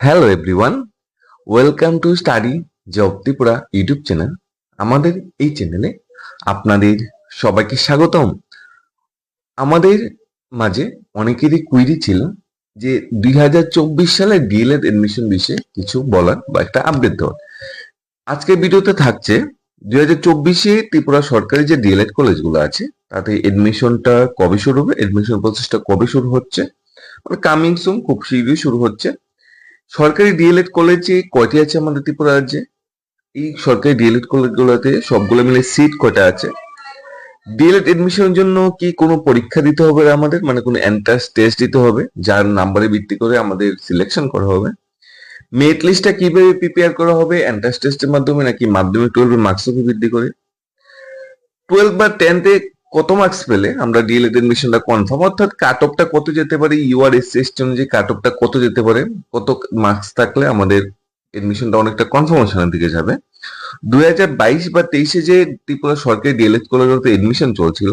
Hello everyone welcome to study job Tripura YouTube channel আমাদের এই চ্যানেলে আপনাদের সবাইকে স্বাগতম। আমাদের মাঝে অনেকেরই কুইরি ছিল যে দুই হাজার চব্বিশ সালে ডিএলএড এডমিশন বিষয়ে কিছু বলার বা একটা আপডেট দেওয়ার। আজকের ভিডিওতে থাকছে দুই হাজার চব্বিশে ত্রিপুরা সরকারি যে ডিএলএড কলেজগুলো আছে, তাতে এডমিশনটা কবে শুরু হবে এডমিশন প্রসেসটা কবে শুরু হচ্ছে? মানে কামিং সুন খুব শীঘ্রই শুরু হচ্ছে। সরকারি ডিএলএড কলেজে কয়টি আছে আমাদের ত্রিপুরা রাজ্যে? এই সরকারি ডিএলএড কলেজগুলোতে সবগুলো মিলে সিট কয়টা আছে? ডিএলএড এডমিশনের জন্য কি কোনো পরীক্ষা দিতে হবে আমাদের? মানে কোনো এন্ট্রান্স টেস্ট দিতে হবে, যার নাম্বারে ভিত্তি করে আমাদের সিলেকশন করা হবে? মেরিট লিস্টটা কীভাবে প্রিপেয়ার করা হবে? এন্ট্রান্স টেস্টের মাধ্যমে নাকি মাধ্যমিক টুয়েলভের উপর ভিত্তি করে? টুয়েলভ বা টেন্থে কত মার্কস পেলে? আমরা ডিএলএড এডমিশনটা কনফার্ম অর্থাৎ কাট অফটা কত যেতে পারে? ইউআর এস এসটি অনুযায়ী কাট অফটা কত যেতে পারে? কত মার্কস থাকলে আমাদের এডমিশনটা অনেকটা কনফার্মেশনের দিকে যাবে। দুই হাজার বাইশ বা তেইশে যে ত্রিপুরা সরকারি ডিএলএড কলেজগুলোতে এডমিশন চলছিল,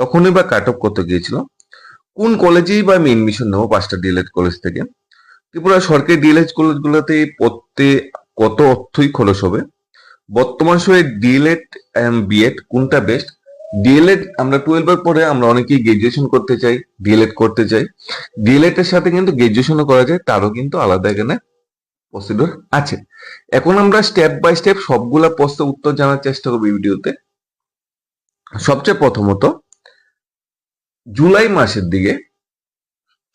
তখনই বা কাট অফ কত গিয়েছিল? কোন কলেজেই বা আমি এডমিশন নেব পাঁচটা ডিএলএড কলেজ থেকে? ত্রিপুরা সরকারি ডিএলএড কলেজগুলোতে পড়তে কত অর্থই খরচ হবে? বর্তমান সময়ে ডিএলএড বিএড কোনটা বেস্ট ডিএলএড আমরা টুয়েলভ এর পরে আমরা অনেকেই গ্রাজুয়েশন করতে চাই ডিএলএড করতে চাই। ডিএলএড এর সাথে কিন্তু গ্রাজুয়েশনও করা যায়, তারও কিন্তু আলাদা এখানে প্রসিডিওর আছে। এখন আমরা স্টেপ বাই স্টেপ সবগুলা প্রশ্নের উত্তর জানার চেষ্টা করব ভিডিওতে। সবচেয়ে প্রথমত, জুলাই মাসের দিকে,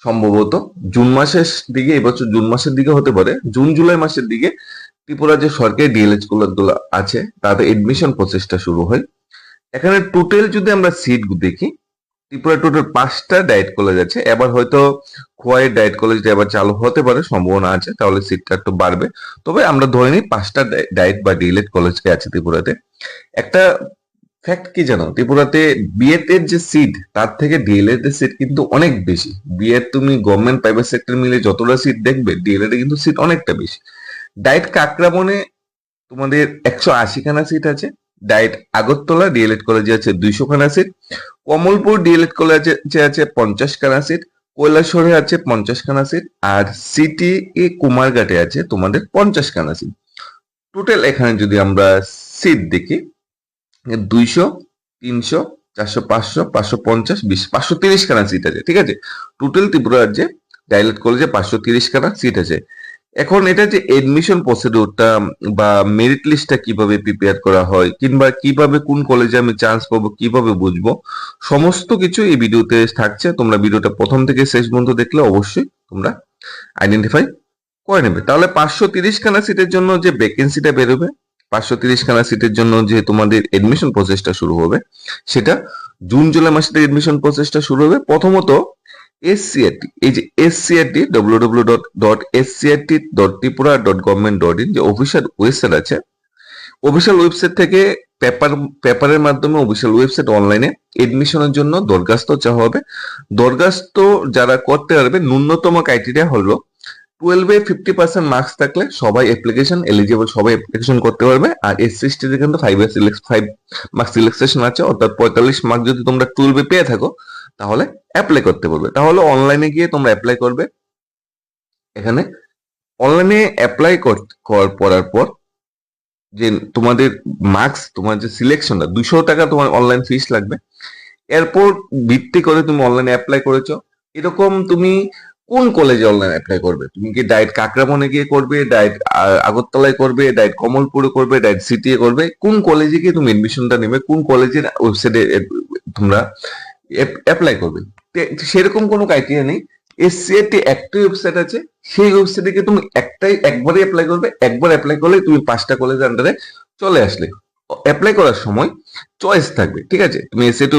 সম্ভবত জুন মাসের দিকে, এবছর জুন মাসের দিকে হতে পারে, জুন জুলাই মাসের দিকে ত্রিপুরা যে সরকারি ডিএলএডগুলো আছে, তাদের এডমিশন প্রসেসটা শুরু হয়। এখানে টোটাল যদি আমরা সিট দেখি, ত্রিপুরা টোটাল পাঁচটা ডায়েট কলেজ আছে। এবার হয়তো খোয়াই ডায়েট কলেজটা এবার চালু হতে পারে, সম্ভাবনা আছে, তাহলে সিটটা একটু বাড়বে। তবে আমরা ধরে নিই পাঁচটা ডায়েট বা ডিএলএড কলেজকে আছে ত্রিপুরাতে। একটা ফ্যাক্ট কি জানো? ত্রিপুরাতে বিএড এর যে সিট তার থেকে ডিএলএড এর সিট কিন্তু অনেক বেশি। বিএড তুমি গভর্নমেন্ট প্রাইভেট সেক্টর মিলে যতটা সিট দেখবে ডিএলএড কিন্তু সিট অনেকটা বেশি। ডায়েট কাকরাবনে তোমাদের একশো আশি খানা সিট আছে। ডায়েট আগরতলা ডিএলএড কলেজে আছে দুইশো খানা সিট কমলপুর ডিএলএড কলেজে আছে পঞ্চাশ খানা সিট কৈলাসরে আছে পঞ্চাশ খানা সিট আর সিটি এ কুমারঘাটে আছে তোমাদের পঞ্চাশ খানা সিট টোটাল এখানে যদি আমরা সিট দেখি, দুইশো, তিনশো, চারশো, পাঁচশো পাঁচশো পঞ্চাশ, বিশ, পাঁচশো তিরিশ খানা সিট আছে, ঠিক আছে? টোটাল ত্রিপুরা রাজ্যে ডাইলেট কলেজে পাঁচশো তিরিশ খানা সিট আছে। এখন এটা যে এডমিশন প্রসিডিউরটা বা মেরিট লিস্টটা কীভাবে প্রিপেয়ার করা হয়, কিংবা কীভাবে কোন কলেজে আমি চান্স পাবো, কীভাবে বুঝব, সমস্ত কিছু এই ভিডিওতে থাকছে। তোমরা ভিডিওটা প্রথম থেকে শেষ পর্যন্ত দেখলে অবশ্যই তোমরা আইডেন্টিফাই করে নেবে। তাহলে পাঁচশো তিরিশ খানা সিটের জন্য যে ভ্যাকেন্সিটা বেরোবে, পাঁচশো তিরিশ খানা সিটের জন্য যে তোমাদের এডমিশন প্রসেসটা শুরু হবে, সেটা জুন, জুলাই মাসে এডমিশন প্রসেসটা শুরু হবে। প্রথমত এসসিআরটি এই যে SCERT W W dot dot SCERT dot Tripura dot government dot in যে অফিসিয়াল ওয়েবসাইট আছে অফিসিয়াল ওয়েবসাইট থেকে পেপার পেপারের মাধ্যমে অফিসিয়াল ওয়েবসাইট অনলাইনে এডমিশনের জন্য দরখাস্ত চাওয়া হবে। দরখাস্ত যারা করতে পারবে, ন্যূনতম ক্রাইটেরিয়া হলো টুয়েলভে ফিফটি পার্সেন্ট মার্কস থাকলে সবাই অ্যাপ্লিকেশন এলিজিবল সবাই অ্যাপ্লিকেশন করতে পারবে। আর এসসি এসটিতে কিন্তু ফাইভ ফাইভ মার্কস সিলেকশন আছে, অর্থাৎ পঁয়তাল্লিশ মার্ক যদি তোমরা টুয়েলভে পেয়ে থাকো তাহলে অ্যাপ্লাই করতে পারবে তাহলে অনলাইনে গিয়ে তোমরা অ্যাপ্লাই করবে। এখানে অনলাইনে অ্যাপ্লাই করার পর যে তোমাদের মার্কস তোমার যে সিলেকশনটা দুশো টাকা তোমার অনলাইন ফিস লাগবে। এরপর ভিত্তি করে তুমি অনলাইনে অ্যাপ্লাই করেছ। এরকম তুমি কোন কলেজে অনলাইন অ্যাপ্লাই করবে? তুমি কি ডায়েট কাকরামনে গিয়ে করবে ডায়েট আগরতলায় করবে ডায়েট কমলপুরে করবে ডায়েট সিটিএ করবে? কোন কলেজে গিয়ে তুমি এডমিশনটা নেবে? কোন কলেজের ওয়েবসাইটে তোমরা অ্যাপ্লাই করবে। সেরকম কোনো ক্রাইটেরিয়া নেই। এসসিআরটি একটাই ওয়েবসাইট আছে, সেই ওয়েবসাইটে গিয়ে তুমি একটাই একবারই অ্যাপ্লাই করবে, একবার অ্যাপ্লাই করলে তুমি পাঁচটা কলেজের আন্ডারে চলে আসলে। অ্যাপ্লাই করার সময় চয়েস থাকবে, ঠিক আছে? তুমি এসএটি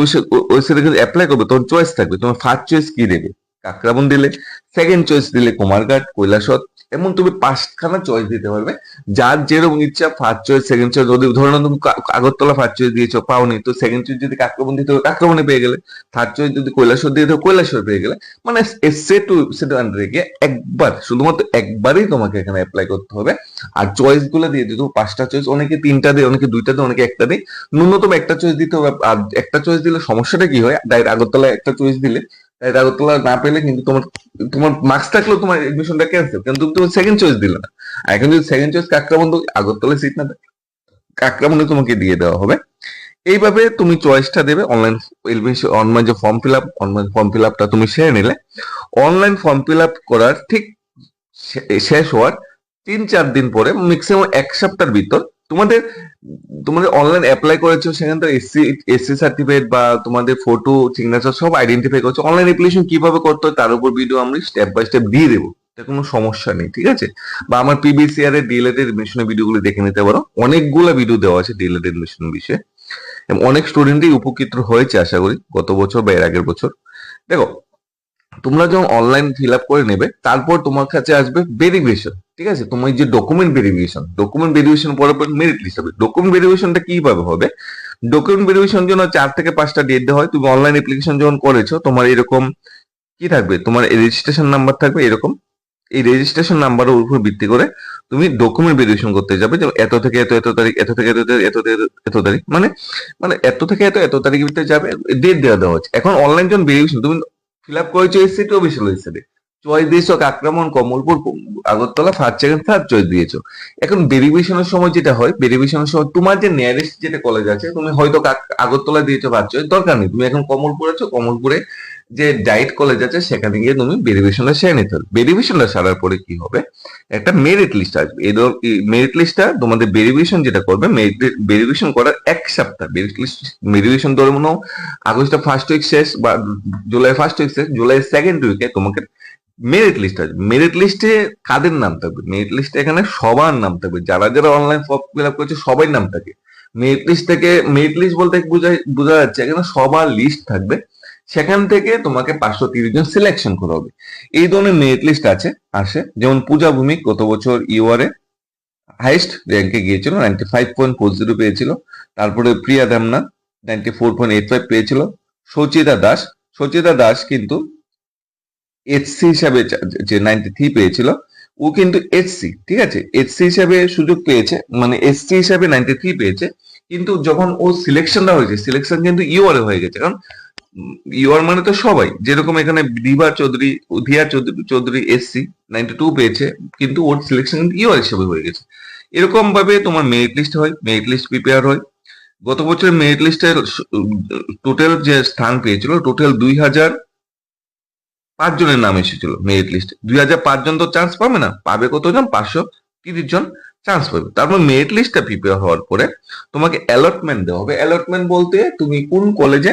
ওয়েবসাইটে কিন্তু অ্যাপ্লাই করবে তখন চয়েস থাকবে, তোমার ফার্স্ট চয়েস কি দেবে? কাকরাবন দিলে সেকেন্ড চয়েস দিলে কুমারঘাট কৈলাসত এমন তুমি পাঁচখানা চয়েস দিতে পারবে। যার যেরকম ইচ্ছা ফার্স্ট চয়েস সেকেন্ড চয়েস যদি ধরো তুমি আগরতলা ফার্স্ট চয়েস দিয়েছ, পাওনি, তো সেকেন্ড চয়েস যদি কাকরাবন দিতে হবে কাকরাবনে পেয়ে গেলে। থার্ড চয়েস যদি কৈলাসর দিয়ে দেবে কৈলাসর পেয়ে গেলে। মানে এসে টু সেটা আন্ডারে গিয়ে একবার, শুধুমাত্র একবারই তোমাকে এখানে অ্যাপ্লাই করতে হবে। আর চয়েসগুলো দিয়ে দিতে হবে, পাঁচটা চয়েস অনেকে তিনটা দেয়, অনেকে দুইটা দেয়, অনেকে একটা দেয়। ন্যূনতম একটা চয়েস দিতে হবে, আর একটা চয়েস দিলে সমস্যাটা কি হয়? ডাইরেক্ট আগরতলায় একটা চয়েস দিলে তাই আগরতলা না পেলে কিন্তু তোমার তোমার মার্কস থাকলেও তোমার এডমিশনটা ক্যান্সেল কিন্তু তুমি সেকেন্ড চয়েস দিলে না। এখন যদি second choice Kakraban Agartala seat না থাকে কাকরাবনে তোমাকে দিয়ে দেওয়া হবে। এইভাবে তুমি চয়েসটা দেবে অনলাইন অনলাইন যে form fill up online form fill আপটা তুমি সেরে নিলে। অনলাইন ফর্ম ফিল আপ করার ঠিক শেষ হওয়ার তিন চার দিন পরে ম্যাক্সিমাম এক সপ্তাহের ভিতর তোমাদের তোমাদের অনলাইন অ্যাপ্লাই করেছ, সেখান থেকে এসসি এসসি সার্টিফিকেট বা তোমাদের ফটো সিগনেচার সব আইডেন্টিফাই করছ। অনলাইন অ্যাপ্লিকেশন কীভাবে করতে হয় তার উপর ভিডিও আমি স্টেপ বাই স্টেপ দিয়ে দেবো। এটা কোনো সমস্যা নেই, ঠিক আছে? বা আমার পিবিসিআর এর ডিএলএড এর এডমিশনের ভিডিওগুলো দেখে নিতে পারো। অনেকগুলো ভিডিও দেওয়া আছে ডিএলএড এডমিশন বিষয়ে। এবং অনেক স্টুডেন্টই উপকৃত হয়েছে, আশা করি, গত বছর বা এর আগের বছর। দেখো তোমরা যখন অনলাইন ফিল আপ করে নেবে, তারপর তোমার কাছে আসবে ভেরিফিকেশন ঠিক আছে? তোমার যে ডকুমেন্ট ভেরিফিকেশন ডকুমেন্ট ভেরিফিকেশন পরে পর মেরিট লিস্ট হবে। ডকুমেন্ট ভেরিফিকেশনটা কীভাবে হবে? ডকুমেন্ট ভেরিফিকেশন জন্য চার থেকে পাঁচটা ডেট দেওয়া হয়। তুমি অনলাইন অ্যাপ্লিকেশন যখন করেছ, তোমার এরকম কি থাকবে? তোমার রেজিস্ট্রেশন নাম্বার থাকবে এরকম। এই রেজিস্ট্রেশন নাম্বারের উপর ভিত্তি করে তুমি ডকুমেন্ট ভেরিফিকেশন করতে যাবে যেমন এত থেকে এত এত তারিখ, এত থেকে এত এত এত তারিখ মানে মানে এত থেকে এত এত তারিখের ভিতরে যাবে ডেট দেওয়া দেওয়া হচ্ছে। এখন অনলাইন যখন ভেরিফিকেশন তুমি ফিল আপ করেছ এসসিটি অফিসিয়াল রে। চয়েস দিয়েছ আক্রমণ Kamalpur, Agartala first second third choice দিয়েছ। এখন ডেরিভেশনের সময় যেটা হয় ডেরিভেশনের সময় তোমার যে নিয়ারেস্ট যেটা কলেজ আছে, তুমি হয়তো আগরতলা দিয়েছ ফার্স্ট চয়েস দরকার নেই। তুমি এখন কমলপুর আছো, কমলপুরে যে ডাইট কলেজ আছে, সেখানে গিয়ে তুমি ভেরিফিকেশনটা সেরে নিতে হবে। ভেরিফিকেশনটা সারার পরে কি হবে? একটা মেরিট লিস্ট আসবে। এই মেরিট লিস্টটা তোমাদের ভেরিফিকেশন যেটা করবে ভেরিফিকেশন করার এক সপ্তাহ। মেরিট লিস্ট ভেরিফিকেশন ধরে মনে আগস্টের ফার্স্ট উইক শেষ বা জুলাই ফার্স্ট উইক শেষ, জুলাই সেকেন্ড উইকে তোমাকে মেরিট লিস্ট আসবে। মেরিট লিস্টে কাদের নাম থাকবে? মেরিট লিস্টে এখানে সবার নাম থাকবে। যারা যারা অনলাইন ফর্ম ফিল আপ করেছে, সবাই নাম থাকে। মেরিট লিস্ট থেকে মেরিট লিস্ট বলতে বোঝা বোঝা যাচ্ছে এখানে সবার লিস্ট থাকবে। সেখান থেকে তোমাকে পাঁচশো তিরিশ জন সিলেকশন করা হবে। এই ধরনের মেরিট লিস্ট আছে, আসে। যেমন পূজা ভূমিক গত বছর ইউআরে হাইস্ট র্যাঙ্কে গিয়েছিল ninety five point four zero পেয়েছিল। তারপরে Priya Debnath ninety four point eight five পেয়েছিল। সচিতা দাস সচিতা দাস কিন্তু এইচসি হিসাবে যে নাইনটি থ্রি পেয়েছিল, ও কিন্তু এইচসি ঠিক আছে? এইচসি হিসাবে সুযোগ পেয়েছে মানে এসসি হিসাবে নাইনটি থ্রি পেয়েছে। কিন্তু যখন ও সিলেকশনটা হয়েছে সিলেকশন কিন্তু ইউআরে হয়ে গেছে। কারণ ইউআর মানে তো সবাই। যেরকম এখানে Diba Chowdhury Dhiya Chowdhury Chowdhury SC ninety two পেয়েছে, কিন্তু ওর সিলেকশন ইউআর হিসাবে হয়ে গেছে। এরকম ভাবে তোমার মেরিট লিস্ট হয় মেরিট লিস্ট প্রিপেয়ার হয়। গত বছর মেরিট লিস্টের টোটাল যে স্থান পেয়েছিল টোটাল দুই হাজার পাঁচ জনের নাম এসেছিল মেরিট লিস্টে দুই হাজার পাঁচ জন তো চান্স পাবে না, পাবে কতজন? পাঁচশো তিরিশ জন চান্স পাবে। তারপর মেরিট লিস্টটা প্রিপেয়ার হওয়ার পরে তোমাকে অ্যালটমেন্ট দেওয়া হবে। অ্যালটমেন্ট বলতে তুমি কোন কলেজে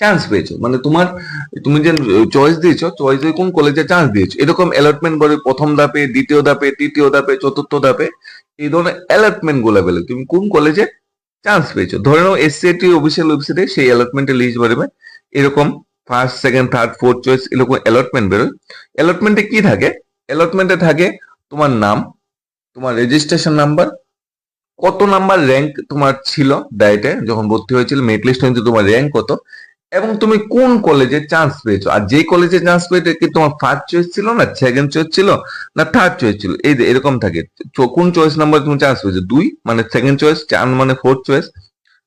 চান্স পেয়েছ। মানে তোমার, তুমি যে চয়েস দিয়েছ চয়েস কোন কলেজে চান্স দিয়েছ? এরকম অ্যালটমেন্ট বলে প্রথম ধাপে, দ্বিতীয় ধাপে, তৃতীয় ধাপে, চতুর্থ ধাপে, এই ধরনের অ্যালটমেন্টগুলো বেলে তুমি কোন কলেজে চান্স পেয়েছ? ধরে নাও এসসিআইটি অফিসিয়াল ওয়েবসাইটে সেই অ্যালটমেন্টের লিস্ট বেরোবে। এরকম first second third fourth choice এরকম অ্যালটমেন্ট বেরোয়। অ্যালটমেন্টে কি থাকে? অ্যালটমেন্টে থাকে তোমার নাম, তোমার রেজিস্ট্রেশন নাম্বার কত নাম্বার র্যাঙ্ক তোমার ছিল ডায়েটে যখন ভর্তি হয়েছিল মেট লিস্ট তোমার র্যাঙ্ক কত? এবং তুমি কোন কলেজে চান্স পেয়েছ? আর যে কলেজে চান্স পেয়েছ, কি তোমার ফার্স্ট চয়েস ছিল না সেকেন্ড চয়েস ছিল না থার্ড চয়েস ছিল? এই যে, এরকম থাকে। কোন চয়েস নাম্বার তুমি চান্স পেয়েছ? দুই মানে সেকেন্ড চয়েস চার মানে ফোর্থ চয়েস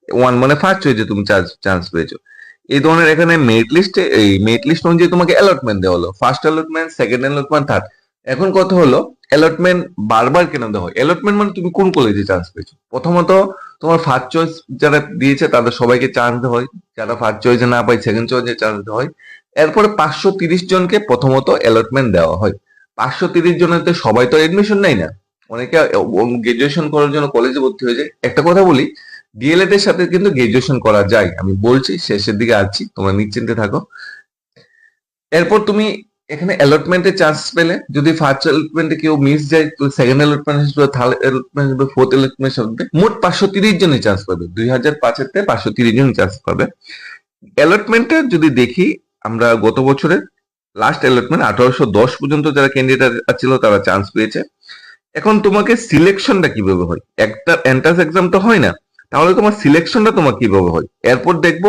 ওয়ান মানে ফার্স্ট চয়েসে তুমি চান্স পেয়েছ। এই ধরনের এখানে মেরিট লিস্টে এই মেরিট লিস্ট অনুযায়ী তোমাকে অ্যালটমেন্ট দেওয়া হলো। First allotment second allotment third এখন কথা হলো অ্যালটমেন্ট বারবার কেন দেওয়া হয়? অ্যালটমেন্ট মানে তুমি কোন কলেজে চান্স পেয়েছ? প্রথমত তোমার ফার্স্ট চয়েস যারা দিয়েছে, তাদের সবাইকে চান্স দেওয়া হয়। যারা ফার্স্ট চয়েসে না পায় সেকেন্ড চয়েসে চান্স দেওয়া হয়। এরপরে পাঁচশো তিরিশ জনকে প্রথমত অ্যালটমেন্ট দেওয়া হয়। পাঁচশো তিরিশ জনের তো সবাই তো এডমিশন নেয় না। অনেকে গ্রাজুয়েশন করার জন্য কলেজে ভর্তি হয়ে যায়। একটা কথা বলি ডিএলএড এর সাথে কিন্তু গ্রাজুয়েশন করা যায়। আমি বলছি, শেষের দিকে আছি, তোমরা নিশ্চিন্তে থাকো। এরপর তুমি এখানে অ্যালটমেন্টে চান্স পেলে যদি ফার্স্ট অ্যালটমেন্টে কেউ মিস যায়, তো সেকেন্ড অ্যালটমেন্ট আসবে থার্ড অ্যালটমেন্ট আসবে ফোর্থ অ্যালটমেন্ট আসবে মোট পাঁচশো তিরিশ জনই চান্স পাবে। দুই হাজার পাঁচের থেকে পাঁচশো তিরিশ জন চান্স পাবে। অ্যালটমেন্টে যদি দেখি, আমরা গত বছরের লাস্ট অ্যালটমেন্ট আঠারোশো দশ পর্যন্ত যারা ক্যান্ডিডেট ছিল, তারা চান্স পেয়েছে। এখন তোমাকে সিলেকশনটা কীভাবে হয়? একটা এন্ট্রান্স এক্সাম তো হয় না, তাহলে তোমার সিলেকশনটা তোমার কীভাবে হয়? এরপর দেখব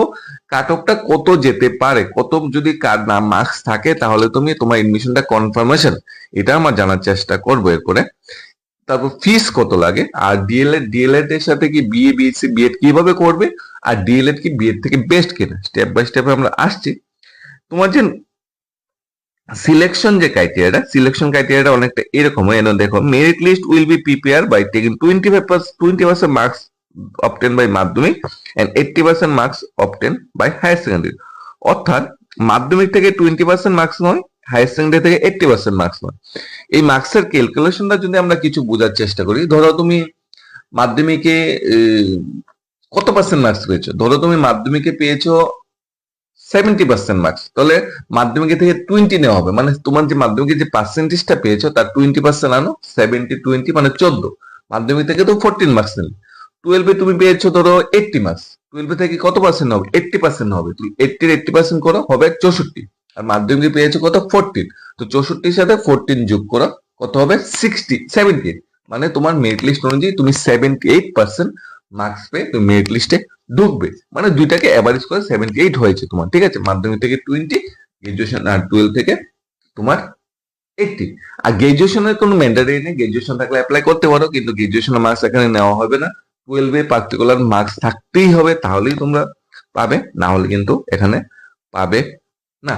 কাট অফটা কত যেতে পারে? কত যদি মার্কস থাকে, তাহলে তুমি তোমার এডমিশনটা কনফার্মেশন এটা আমার জানার চেষ্টা করব এরপরে। তারপর ফিস কত লাগে? আর ডিএলএড ডিএলএড এর সাথে কি বিএ বিএসসি বিএড কীভাবে করবে? আর ডিএলএড কি বিএড থেকে বেস্ট কিনা? স্টেপ বাই স্টেপ আমরা আসছি। তোমার যে সিলেকশন যে ক্রাইটেরিয়াটা সিলেকশন ক্রাইটেরিয়াটা অনেকটা এরকম। এনে দেখো merit list will be prepare by taking twenty five twenty percent marks obtain by Madhyamik eighty percent marks obtain by higher secondary অর্থাৎ মাধ্যমিক থেকে টোয়েন্টি পার্সেন্ট মার্কস নয় হায়ার সেকেন্ডারি থেকে এইটটি পার্সেন্ট মার্কস নয়। এই মার্কসের ক্যালকুলেশনটা যদি আমরা কিছু বোঝার চেষ্টা করি, ধরো তুমি মাধ্যমিকে কত পার্সেন্ট মার্কস পেয়েছ? ধরো তুমি মাধ্যমিকে পেয়েছ সেভেন্টি পার্সেন্ট মার্কস তাহলে মাধ্যমিকে থেকে টোয়েন্টি নেওয়া হবে। মানে তোমার যে মাধ্যমিকে যে পার্সেন্টেজটা পেয়েছ, তার টোয়েন্টি পার্সেন্ট আনো সেভেন্টি টোয়েন্টি মানে চোদ্দ। মাধ্যমিক থেকে তো ফোরটিন মার্কস নিলে টুয়েলভে তুমি পেয়েছ ধরো এইটটি মার্কস টুয়েলভে থেকে কত পার্সেন্ট হবে? এইটটি পার্সেন্ট হবে। তুমি এইটটির এইটটি পার্সেন্ট করো, হবে চৌষট্টি। আর মাধ্যমিকে পেয়েছ কত? ফোরটিন তো চৌষট্টির সাথে ফোরটিন যোগ করো, কত হবে? সিক্সটি সেভেন্টি মানে তোমার মেরিট লিস্ট অনুযায়ী তুমি সেভেন্টি এইট পার্সেন্ট মার্কস পেয়ে তুমি মেরিট লিস্টে ঢুকবে। মানে দুইটাকে অ্যাভারেজ করে সেভেন্টি এইট হয়েছে তোমার, ঠিক আছে? মাধ্যমিক থেকে টোয়েন্টি গ্রাজুয়েশন আর টুয়েলভ থেকে তোমার এইটটি আর গ্রাজুয়েশনের কোনো ম্যান্ডারি নেই। গ্রাজুয়েশন থাকলে অ্যাপ্লাই করতে পারো, কিন্তু গ্রাজুয়েশনের মার্কস এখানে নেওয়া হবে না। টুয়েলভে পার্টিকুলার মার্কস থাকতেই হবে, তাহলেই তোমরা পাবে। না হলে কিন্তু এখানে পাবে না।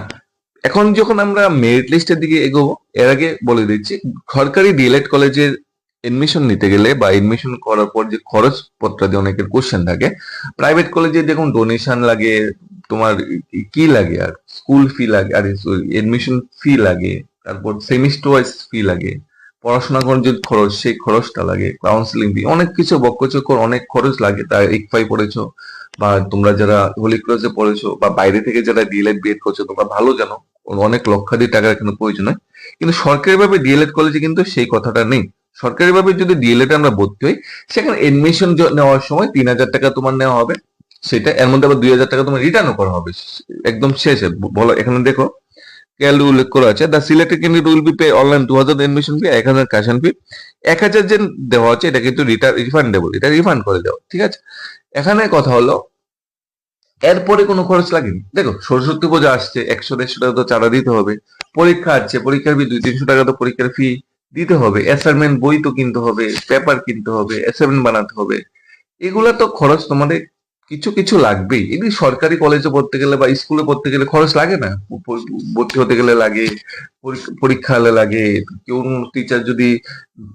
এখন যখন আমরা মেরিট লিস্টের দিকে এগোবো, এর আগে বলে দিচ্ছি, সরকারি ডিএলএড কলেজের এডমিশন নিতে গেলে বা এডমিশন করার পর যে খরচ পত্রাদি অনেকের কোশ্চেন থাকে প্রাইভেট কলেজে দেখুন ডোনেশন লাগে, তোমার কি লাগে আর? স্কুল ফি লাগে, আর এডমিশন ফি লাগে, তারপর সেমিস্টার ওয়াইজ ফি লাগে। পড়াশোনা করার যে খরচ, সেই খরচটা লাগে কাউন্সিলিং ফি অনেক কিছু বক্কচক্কর অনেক খরচ লাগে। তাই ইকফাই পড়েছো বা তোমরা যারা হোলি ক্রসে পড়েছো বা বাইরে থেকে যারা ডিএলএড বিএড করছ, তোমরা ভালো জানো, অনেক লক্ষাধিক টাকার এখানে প্রয়োজন হয়। কিন্তু সরকারিভাবে ডিএলএড কলেজে কিন্তু সেই কথাটা নেই। সরকারিভাবে যদি ডিএলএড আমরা ভর্তি হই, সেখানে এডমিশন নেওয়ার সময় তিন হাজার টাকা তোমার নেওয়া হবে। সেটা, এর মধ্যে আবার দুই হাজার টাকা তোমার রিটার্নও করা হবে। একদম শেষে বলো, এখানে দেখো। কেয়ারলি উল্লেখ করা আছে? The selected candidate will be pay online two হাজার এডমিশন ফি এক হাজার ক্যাশন ফি এক হাজার যে দেওয়া হচ্ছে এটা কিন্তু রিফান্ডেবল এটা রিফান্ড করে দেওয়া, ঠিক আছে? এখানে কথা হলো, এরপরে কোনো খরচ লাগেনি। দেখো, সরস্বতী পূজা আসছে, একশো দেড়শো টাকা তো চাঁদা দিতে হবে, পরীক্ষা আছে, পরীক্ষার ফি দুই, তিনশো টাকা তো পরীক্ষার ফি দিতে হবে অ্যাসাইনমেন্ট বই তো কিনতে হবে পেপার কিনতে হবে অ্যাসাইনমেন্ট বানাতে হবে, এগুলা তো খরচ তোমাদের কিছু কিছু লাগবেই। এমনি সরকারি কলেজে পড়তে গেলে বা স্কুলে পড়তে গেলে খরচ লাগে না। ভর্তি হতে গেলে লাগে, পরীক্ষা- হলে লাগে, কেউ টিচার যদি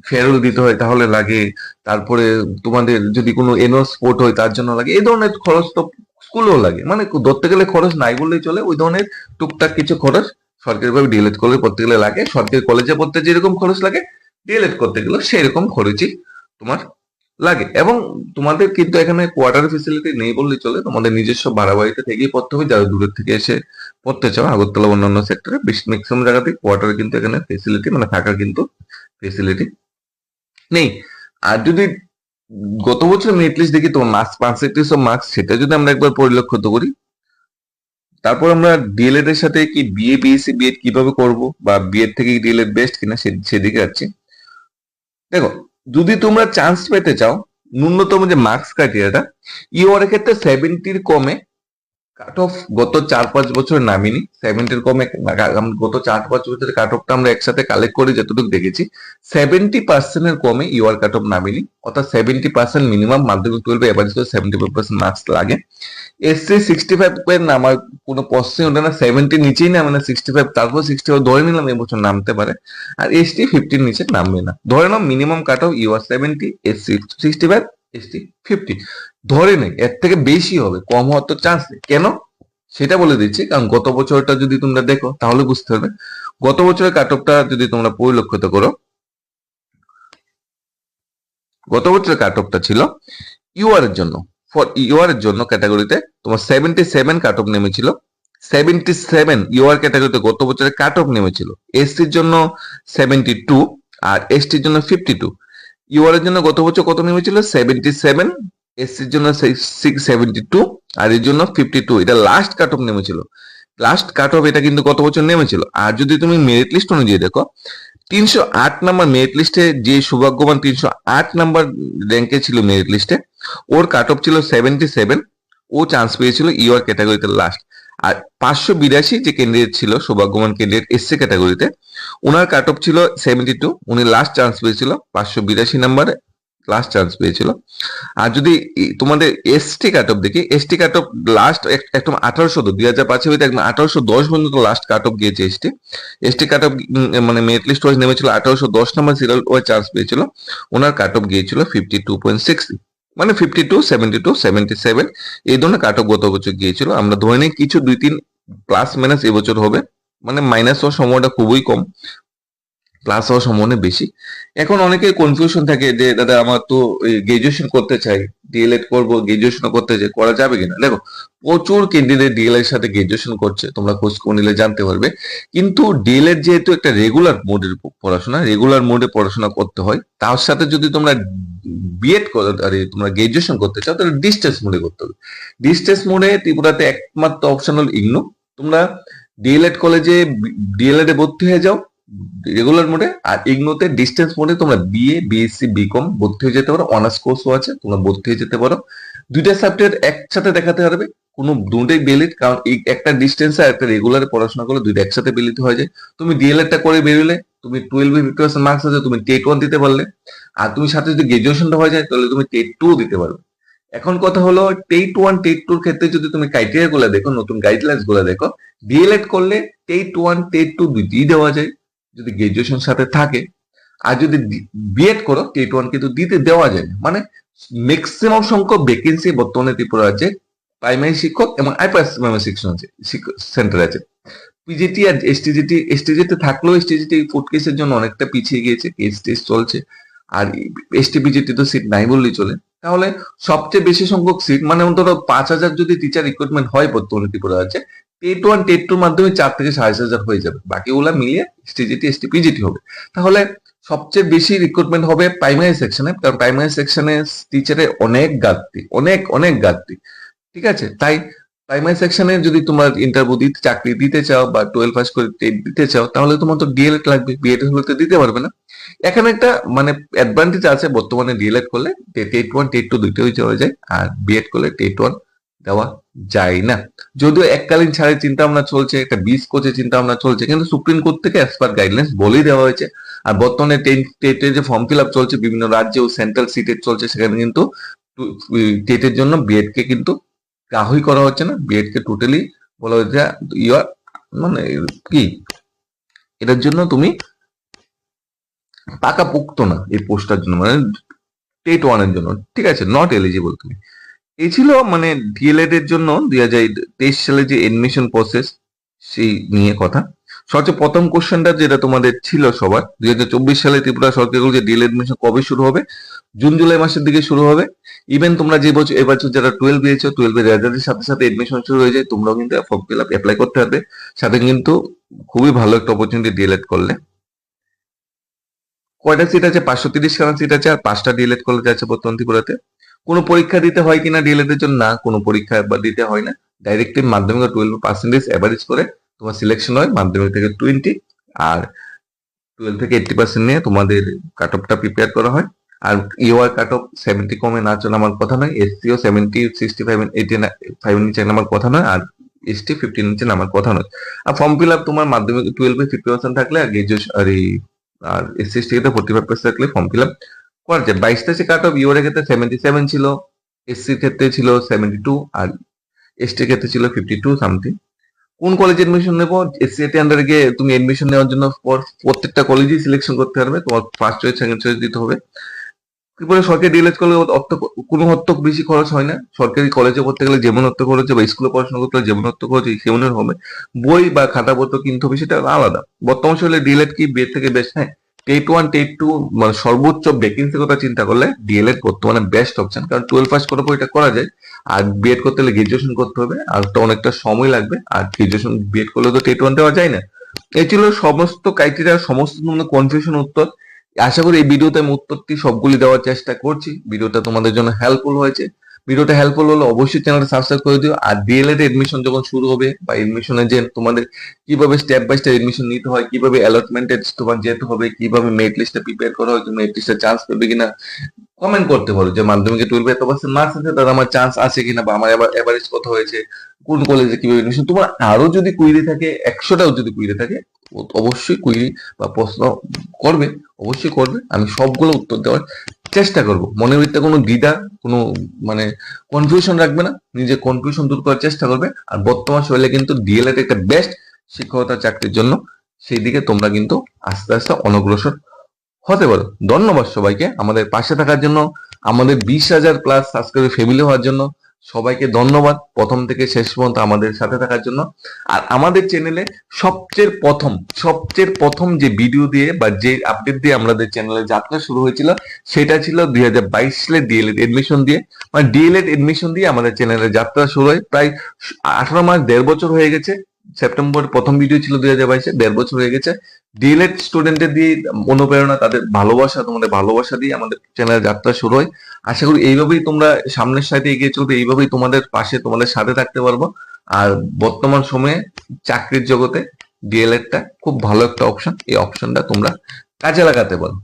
ফেয়ারওয়েল দিতে হয় তাহলে লাগে। তারপরে তোমাদের যদি কোনো এনও স্পোর্ট হয় তার জন্য লাগে। এই ধরনের খরচ তো স্কুলেও লাগে। মানে ধরতে গেলে খরচ নাই বললেই চলে। ওই ধরনের টুকটাক কিছু খরচ সরকারিভাবে ডিএলএড কলেজে পড়তে গেলে লাগে। সরকারি কলেজে পড়তে যেরকম খরচ লাগে ডিএলএড করতে গেলে সেরকম খরচই তোমার লাগে। এবং তোমাদের কিন্তু এখানে কোয়ার্টার ফেসিলিটি নেই বললেই চলে। তোমাদের নিজস্ব ভাড়া বাড়িতে থেকেই পড়তে হবে। যারা দূরের থেকে এসে পড়তে চাও, আগরতলা অন্যান্য সেক্টরে বেশি ম্যাক্সিমাম জায়গাতে কোয়ার্টার কিন্তু এখানে ফেসিলিটি মানে থাকার কিন্তু ফেসিলিটি নেই। আর যদি গত বছর মেরিট লিস্ট দেখি তোমার মার্কস পার্সেন্টেজ অফ মার্কস সেটা যদি আমরা একবার পরিলক্ষিত করি, তারপর আমরা ডিএলএড এর সাথে কি বিএ বিএসসি বিএড কীভাবে করব? বা বিএড থেকে ডিএলএড বেস্ট কিনা সেদিকে যাচ্ছি। দেখো যদি তোমরা চান্স পেতে চাও ন্যূনতম যে মার্কস ক্রাইটেরিয়াটা ইউআর ক্ষেত্রে সেভেন্টির কমে কাট অফ গত চার পাঁচ বছর নামিনি। সেভেন্টির কমে গত চার পাঁচ বছরের কাট অফটা আমরা একসাথে কালেক্ট করে যতটুকু দেখেছি সেভেন্টি পার্সেন্টের কমে ইউআর কাট অফ নামিনি। অর্থাৎ সেভেন্টি পার্সেন্ট মিনিমাম মাধ্যমিক টুয়েলভে এভারেজ করে সেভেন্টি ফাইভ পার্সেন্ট মার্কস লাগে। এসসি সিক্সটি ফাইভ নামার কোনো প্রশ্নই ওঠে না। সেভেন্টি নিচেই নামে না সিক্সটি ফাইভ তারপর সিক্সটি ফাইভ ধরে নিলাম এবছর নামতে পারে। আর এসটি ফিফটির নিচে নামবে না। ধরে নাও minimum cut off UR seventy SC sixty five ST fifty ধরে নেই এর থেকে বেশি হবে, কম হওয়ার তো চান্স নেই। কেন? সেটা বলে দিচ্ছি, কারণ গত বছরটা যদি তোমরা দেখো, তাহলে বুঝতে হবে। গত বছরের কাট অফটা যদি তোমরা পরিলক্ষিত করো, গত বছরের কাট অফটা ছিল ইউআর এর জন্য। ফর ইউআর এর জন্য ক্যাটাগরিতে তোমার সেভেন্টি সেভেন কাট অফ নেমেছিল। সেভেন্টি সেভেন ইউআর ক্যাটাগরিতে গত বছরের কাট অফ নেমেছিল। এসটির জন্য সেভেন্টি টু আর এসটির জন্য ফিফটি টু ইউআর এর জন্য গত বছর কত নেমেছিল সেভেন্টি সেভেন এসসির জন্য সেভেন্টি টু আর এর জন্য ফিফটি টু এটা লাস্ট কাট অফ নেমেছিল লাস্ট কাট অফ এটা কিন্তু গত বছর নেমেছিল আর যদি তুমি মেরিট লিস্ট অনুযায়ী দেখো, তিনশো আট নাম্বার মেরিট লিস্টে যে সৌভাগ্যবান তিনশো আট নাম্বার র্যাঙ্কে ছিল মেরিট লিস্টে ওর কাট অফ ছিল সেভেন্টি সেভেন ও চান্স পেয়েছিল ইউআর ক্যাটাগরিতে লাস্ট আর পাঁচশো বিরাশি যে ক্যান্ডিডেট ছিল, সৌভাগ্যবান ক্যান্ডিডেট এসসি ক্যাটাগরিতে ওনার কাট অফ ছিল সেভেন্টি টু উনি লাস্ট চান্স পেয়েছিল পাঁচশো বিরাশি নাম্বারে লাস্ট চান্স পেয়েছিল। আর যদি তোমাদের এসটি কাট অফ দেখি এসটি কাট অফ লাস্ট একদম আঠারোশো দুই হাজার পাঁচে হইতে একদম আঠারোশো দশ পর্যন্ত লাস্ট কাট অফ গিয়েছে এসটি এসটি কাট অফ মানে মেরিট লিস্ট ওয়াইজ নেমেছিল আঠারোশো দশ নম্বর সিরিয়াল ওয়াইজ চান্স পেয়েছিল ওনার কাট অফ গিয়েছিল ফিফটি টু পয়েন্ট সিক্স মানে fifty two seventy two seventy seven এই ধরনের কাট অফ গত বছর গিয়েছিল। আমরা ধরে নিই কিছু দুই তিন প্লাস মাইনাস এবছর হবে। মানে মাইনাস হওয়ার সময়টা খুবই কম। প্লাস হওয়ার সম্ভাবনা বেশি। এখন অনেকে কনফিউশন থাকে যে, দাদা, আমার তো গ্রাজুয়েশন করতে চাই ডিএলএড করব গ্রাজুয়েশন করতে চাই, করা যাবে কিনা? দেখো, প্রচুর ক্যান্ডিডেট ডিএলএড সাথে গ্রাজুয়েশন করছে, তোমরা খোঁজ করে নিলে জানতে পারবে। কিন্তু ডিএলএড যেহেতু একটা রেগুলার মোডের পড়াশোনা রেগুলার মোডে পড়াশোনা করতে হয়, তার সাথে যদি তোমরা বিএড আরে তোমরা গ্রাজুয়েশন করতে চাও, তাহলে ডিস্টেন্স মোডে করতে হবে। ডিস্টেন্স মোডে ত্রিপুরাতে একমাত্র অপশন হল ইগনো। তোমরা ডিএলএড কলেজে ডিএলএড এ ভর্তি হয়ে যাও রেগুলার মোডে আর ইগনোতে ডিস্টেন্স মোডে তোমরা বিএ বিএসসি বিকম ভর্তি হয়ে যেতে পারো। অনার্স কোর্সও আছে, তোমরা ভর্তি হয়ে যেতে পারো। দুইটা সাবজেক্ট একসাথে দেখাতে পারবে, কোনো দুটাই বেলিট কারণ একটা ডিস্টেন্স আর একটা রেগুলারে পড়াশোনা করলে দুইটা একসাথে বেলিত হয়ে যায়। তুমি ডিএলএডটা করে বেরোলে, তুমি টুয়েলভে ফিফটি পার্সেন্ট মার্কস আছে, তুমি টেট ওয়ান দিতে পারলে। আর তুমি সাথে যদি গ্রাজুয়েশনটা হয়ে যায়, তাহলে তুমি টেট টু দিতে পারবে। এখন কথা হলো টেট ওয়ান টেট টুর ক্ষেত্রে যদি তুমি ক্রাইটেরিয়া গুলো দেখো, নতুন গাইডলাইন্সগুলো দেখো ডিএলএড করলে টেট ওয়ান টেট টু দুইটি দেওয়া যায়। যদি গ্রাজুয়েশন সাথে থাকে, আর যদি বিএড করো টেট ওয়ান কিন্তু দিতে দেওয়া যায় না। মানে ম্যাক্সিমাম সংখ্যক ভ্যাকেন্সি বর্তমানে ত্রিপুরা আছে প্রাইমারি শিক্ষক এবং আইপাস প্রাইমারি শিক্ষণ আছে সেন্টার আছে। পিজিটি আর এসটিজিটি এসটিজিটি থাকলেও এসটিজিটি কোর্ট কেসের জন্য অনেকটা পিছিয়ে গিয়েছে কেস টেস চলছে। আর এসটি পিজিটি তো সিট নাই বললেই চলে। তাহলে সবচেয়ে বেশি সংখ্যক সিট মানে অন্তত পাঁচ হাজার যদি টিচার রিক্রুটমেন্ট হয় বর্তমানে ত্রিপুরা আছে টেট ওয়ান টেট টুর মাধ্যমে চার থেকে সাড়ে হাজার হয়ে যাবে। বাকিগুলা মিলিয়ে এসটিজিটি এসটি পিজিটি হবে। তাহলে সবচেয়ে বেশি রিক্রুটমেন্ট হবে প্রাইমারি সেকশনে কারণ প্রাইমারি সেকশনে টিচারের অনেক ঘাটতি, অনেক অনেক ঘাটতি। ঠিক আছে? তাই প্রাইমারি সেকশনে যদি তোমার ইন্টারভিউ দিতে, চাকরি দিতে চাও বা টুয়েলভ পাস করে টেট দিতে চাও, তাহলে তোমার তো ডিএলএড লাগবে। বিএড হলে তো দিতে পারবে না। এখানে একটা মানে অ্যাডভান্টেজ আছে বর্তমানে ডিএলএড করলে টেট ওয়ান টেট টু দুইটাই যাওয়া যায়, আর বিএড করলে টেট ওয়ান দেওয়া যায় না। যদিও এককালীন ছাড়ের চিন্তা ভাবনা চলছে, একটা বিশ কোচের চিন্তা ভাবনা চলছে, কিন্তু সুপ্রিম কোর্ট থেকে পার গাইডলাইন্স বলেই দেওয়া হয়েছে। আর বর্তমানে টেটের যে ফর্ম ফিল আপ চলছে, বিভিন্ন রাজ্যে ও সেন্ট্রাল সিটের চলছে, সেখানে কিন্তু টেটের জন্য বিএড কে কিন্তু গ্রাহ্যই করা হচ্ছে না। বিএড কে টোটালি বলা হচ্ছে ইয়ার মানে কি? এটার জন্য তুমি পাকা পুক্ত না এই পোস্টটার জন্য মানে টেট ওয়ানের জন্য। ঠিক আছে নট এলিজিবল তুমি। এই ছিল মানে ডিএলএড এর জন্য দুই হাজার তেইশ সালে যে এডমিশন প্রসেস সেই নিয়ে কথা। সবচেয়ে প্রথম কোশ্চেনটা যেটা তোমাদের ছিল সবার দুই হাজার চব্বিশ সালে ত্রিপুরা সরকার যে ডিএল এডমিশন কবে শুরু হবে? জুন, জুলাই মাসের দিকে শুরু হবে। ইভেন তোমরা যে বছর এবছর যারা টুয়েলভ দিয়েছ টুয়েলভের রেজাল্টের সাথে সাথে এডমিশন শুরু হয়ে যায়, তোমরাও কিন্তু ফর্ম ফিল আপ অ্যাপ্লাই করতে পারবে। সাথে কিন্তু খুবই ভালো একটা অপরচুনিটি ডিএলএড করলে। কয়টা সিট আছে? পাঁচশো তিরিশ খানা সিট আছে, আর পাঁচটা ডিএলএড কলেজ আছে বর্তমান ত্রিপুরাতে। কোনো পরীক্ষা দিতে হয় কিনা ডিএলএড এর জন্য? না, কোনো পরীক্ষা বা দিতে হয় না। ডাইরেক্টলি মাধ্যমিক টুয়েলভ পার্সেন্টেজ অ্যাভারেজ করে তোমার সিলেকশন হয় মাধ্যমিক থেকে টোয়েন্টি আর টুয়েলভ থেকে এইটটি পার্সেন্ট নিয়ে তোমাদের কাট অফটা প্রিপেয়ার করা হয়। আর ইওআর কাট অফ সেভেন্টি কমে না চলে আমার কথা নয় SCO seventy sixty five eighty five নিচে নামার কথা নয়, আর এসটি ফিফটিন নিচে নামার কথা নয়। আর ফর্ম ফিল আপ তোমার মাধ্যমিক টুয়েলভে ফিফটি পার্সেন্ট থাকলে আর গ্রাজুয়েশন আর SC ST forty five percent থাকলে ফর্ম ফিল আপ করা যায় বাইশ তেইশে কাট অফ ইওর ক্ষেত্রে সেভেন্টি সেভেন ছিল এসসির ক্ষেত্রে ছিল সেভেন্টি টু আর এসটির ক্ষেত্রে ছিল ফিফটি টু সামথিং কোন কলেজে এডমিশন নেব? এসসিআইটি আন্ডারে গিয়ে তুমি এডমিশন নেওয়ার জন্য পর- প্রত্যেকটা কলেজেই সিলেকশন করতে পারবে, তোমার ফার্স্ট চয়েস সেকেন্ড চয়েস দিতে হবে। ত্রিপুরা সরকারি ডিএলএড করলে অর্থ কোনো অর্থ বেশি খরচ হয় না। সরকারি কলেজে পড়তে গেলে যেমন অর্থ খরচ বা স্কুলে পড়াশোনা করতে গেলে যেমন অর্থ খরচ সেমনের হবে। বই বা খাতা পত্র কিনতে হবে, সেটা আলাদা। বর্তমান সময়ে ডিএলএড কি বিয়ের থেকে বেশ হ্যাঁ টেট ওয়ান টেট টু মানে সর্বোচ্চ ভ্যাকেন্সির কথা চিন্তা করলে ডিএলএড বর্তমানে বেস্ট অপশন কারণ টুয়েলভ পাস করার পর এটা করা যায়। আর বিএড করতে হলে গ্রাজুয়েশন করতে হবে। আর তো অনেকটা সময় লাগবে। আর গ্রাজুয়েশন বিএড করলে তো টেট ওয়ান দেওয়া যায় না। এই ছিল সমস্ত ক্রাইটেরিয়া সমস্ত কনফিউশন উত্তর। আশা করি এই ভিডিওতে আমি উত্তরটি সবগুলি দেওয়ার চেষ্টা করছি। ভিডিওটা তোমাদের জন্য হেল্পফুল হয়েছে। ভিডিওটা হেল্পফুল হলে অবশ্যই চ্যানেলটা সাবস্ক্রাইব করে দিও। আর ডিএলএড এডমিশন যখন শুরু হবে, বা এডমিশনে যে তোমাদের কীভাবে স্টেপ বাই স্টেপ এডমিশন নিতে হয়, কীভাবে অ্যালটমেন্টে তোমার যেতে হবে, কীভাবে মেরিট লিস্টে প্রিপেয়ার করা হয় তুমি মেরিট লিস্টে চান্স পাবে কিনা কমেন্ট করতে পারো যে মাধ্যমিকে টুয়েলভে এত পার্সেন্ট মার্কস আছে, তাহলে আমার চান্স আছে কিনা, বা আমার এভারেজ কত হয়েছে, কোন কলেজে কীভাবে এডমিশন তোমার আরও যদি কুইরি থাকে, একশোটাও যদি কুইরি থাকে, অবশ্যই কুইরি বা প্রশ্ন করবে, অবশ্যই করবে। আমি সবগুলো উত্তর দেওয়ার চেষ্টা করব। মনের ভিতরে কোনো দ্বিধা, কোনো মানে কনফিউশন রাখবে না। নিজে কনফিউশন দূর করার চেষ্টা করবে। আর বর্তমান শৈলে কিন্তু ডিএলএড একটা বেস্ট শিক্ষকতা চাকরির জন্য। সেই দিকে তোমরা কিন্তু আস্তে আস্তে অনগ্রসর হতে পারো। ধন্যবাদ সবাইকে। আমাদের পাশে থাকার জন্য, আমাদের বিশ হাজার প্লাস সাবস্ক্রাইবার ফ্যামিলি হওয়ার জন্য সবাইকে ধন্যবাদ। প্রথম থেকে শেষ পর্যন্ত আমাদের সাথে থাকার জন্য। আর আমাদের চ্যানেলে সবচেয়ে প্রথম সবচেয়ে প্রথম যে ভিডিও দিয়ে বা যে আপডেট দিয়ে আমাদের চ্যানেলে যাত্রা শুরু হয়েছিল, সেটা ছিল দুই হাজার বাইশ সালে ডিএলএড এডমিশন দিয়ে। মানে ডিএলএড এডমিশন দিয়ে আমাদের চ্যানেলে যাত্রা শুরু হয়। প্রায় আঠারো মাস, দেড় বছর হয়ে গেছে। সেপ্টেম্বর প্রথম ভিডিও ছিল দুই হাজার বাইশে, দেড় বছর হয়ে গেছে। ডিএলএড স্টুডেন্টদের দিয়ে অনুপ্রেরণা তাদের ভালোবাসা, তোমাদের ভালোবাসা দিয়ে আমাদের চ্যানেলের যাত্রা শুরু হয়। আশা করি এইভাবেই তোমরা সামনের সাথে এগিয়ে চলবে, এইভাবেই তোমাদের পাশে তোমাদের সাথে থাকতে পারব। আর বর্তমান সময়ে চাকরির জগতে ডিএলএডটা খুব ভালো একটা অপশন এই অপশনটা তোমরা কাজে লাগাতে পারো।